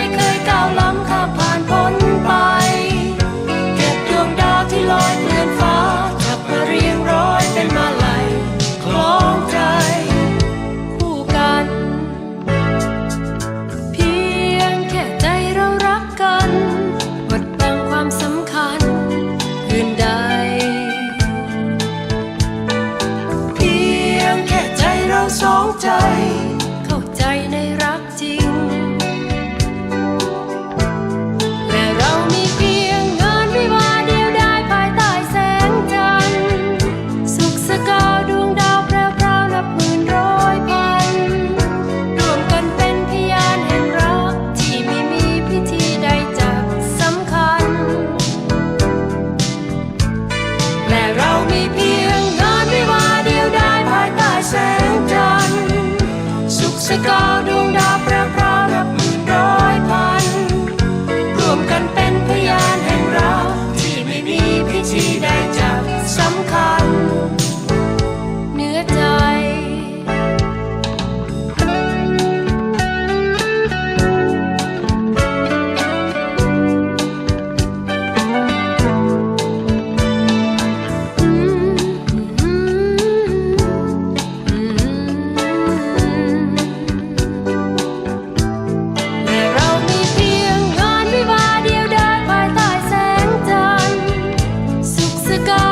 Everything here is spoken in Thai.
ไม่เคยก้าวล้ำข้ามผ่านพ้นไป เก็บดวงดาวที่ลอยเปลี่นฟ้าจับมาเรียงร้อยเป็นมาลัยคล้องใจ คู่กัน เพียงแค่ใจเรารักกันหบดบางความสำคัญอื่นใด เพียงแค่ใจเราสองใจ Go.